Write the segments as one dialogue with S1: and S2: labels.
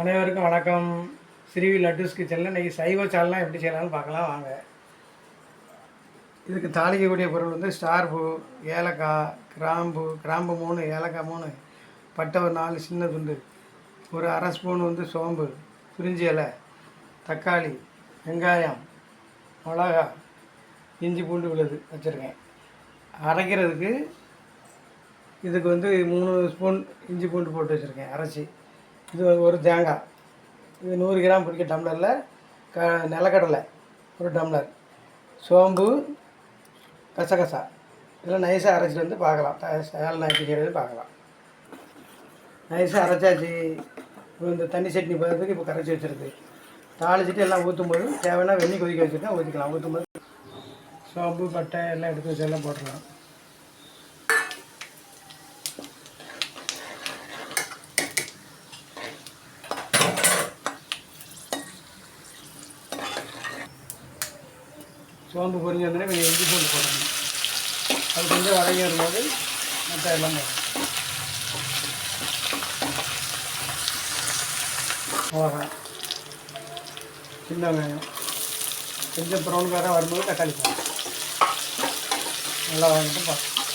S1: அனைவருக்கும் வணக்கம். ஸ்ரீவி லட்டுஸ் கிச்சனில் இன்றைக்கி சைவ சால்லாம் எப்படி செய்யலாம்னு பார்க்கலாம் வாங்க. இதுக்கு தாளிக்கக்கூடிய பொருள் வந்து ஸ்டார் பூ ஏலக்காய் கிராம்பு கிராம்பு மூணு ஏலக்காய் மூணு பட்டை ஒரு நாலு சின்ன துண்டு ஒரு அரை ஸ்பூன் வந்து சோம்பு பிரிஞ்சி இலை தக்காளி வெங்காயம் மிளகா இஞ்சி பூண்டு விழுது வச்சுருக்கேன். அரைக்கிறதுக்கு இதுக்கு வந்து மூணு ஸ்பூன் இஞ்சி பூண்டு போட்டு வச்சுருக்கேன் அரைச்சி. இது ஒரு தேங்காய் இது நூறு கிராம் பிடிக்க டம்ளரில் க நிலக்கடலை ஒரு டம்ளர். சோம்பு கசகசா. இதெல்லாம் நைஸாக அரைச்சிட்டு வந்து பார்க்கலாம். சேலை நாய்க்கு பார்க்கலாம். நைஸாக அரைச்சாச்சு. இப்போ இந்த தண்ணி சட்னி பதத்துக்கு இப்போ கரைச்சி வச்சுருக்கு. தாளிச்சிட்டு எல்லாம் ஊற்றும்போது தேவைன்னா வெந்நி கொதிக்க வச்சுருக்கேன் ஊற்றிக்கலாம் ஊற்றும்போது சோம்பு பட்டை எல்லாம் எடுத்து வச்சு எல்லாம் போட்டுடலாம் சோம்பு பொரிஞ்ச வந்தோடனே கொஞ்சம் இஞ்சி பூண்டு போடணும். அது கொஞ்சம் வதங்கி வரும்போது மற்ற எல்லாம் போடணும். மிளகா சின்ன வெங்காயம் கொஞ்சம் ப்ரௌன் கலராக வரும்போது தக்காளி போடணும் நல்லா வாங்கிட்டு பார்க்கணும்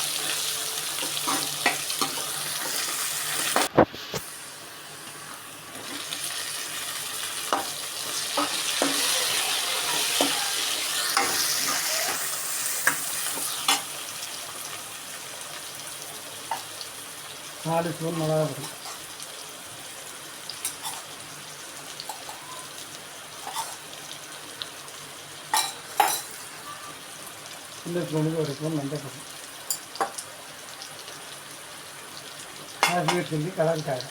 S1: நாலு ஸ்பூன் மிளகா பொடி சின்ன ஸ்பூனுக்கு ஒரு ஸ்பூன் மஞ்சள் பொடி காஷ்மீர் சில்லி கலருக்காக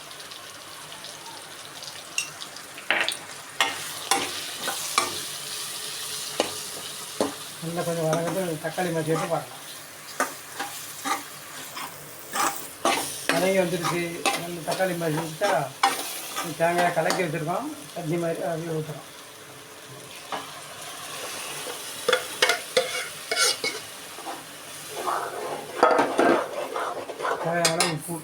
S1: நல்லா கொஞ்சம் வதங்கிட்டு தக்காளி மசி பார்க்கலாம் வதங்கி வந்துருச்சு நம்ம தக்காளி மாதிரி வச்சுட்டா தேங்காய் கலக்கி வச்சுருக்கோம். சட்னி மாதிரி அப்படியே ஊற்றுறோம் தேவையான உப்பு.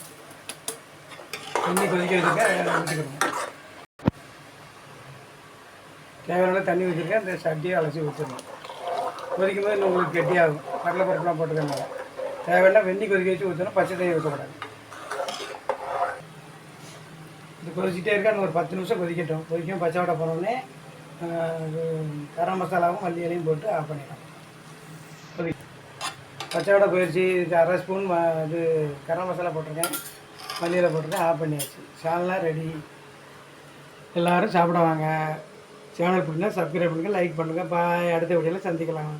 S1: தண்ணி கொதிக்க வச்சுருக்கேன் ஊற்றிக்கிறோம் தேவையான தண்ணி வச்சுருக்கேன் அந்த சட்டியை அலசி ஊற்றிடணும் கொதிக்கும் போது இன்னும் உங்களுக்கு கெட்டியாகும். கடலைப்பருப்புலாம் போட்டுக்கணும் தேவையான வெந்தி கொதிக்க வச்சு ஊற்றணும் பச்சை தண்ணி ஊற்றக்கூடாது இது கொதிச்சிட்டே இருக்கா ஒரு பத்து நிமிஷம் கொதிக்கட்டும். கொதிக்கும் பச்சை வடை போனோடனே கரம் மசாலாவும் மல்லி இலையும் போட்டு ஆஃப் பண்ணிடலாம். கொதி பச்சை வடை போயிடுச்சு இதுக்கு அரை ஸ்பூன் இது கரம் மசாலா போட்டிருக்கேன். மல்லியில் போட்டிருக்கேன். ஆஃப் பண்ணியாச்சு. சால்னா ரெடி எல்லோரும் சாப்பிடுவாங்க. சேனல் பிடினா சப்ஸ்கிரைப் பண்ணுங்கள் லைக் பண்ணுங்கள் பாய் அடுத்த வீடியோவில் சந்திக்கலாம்.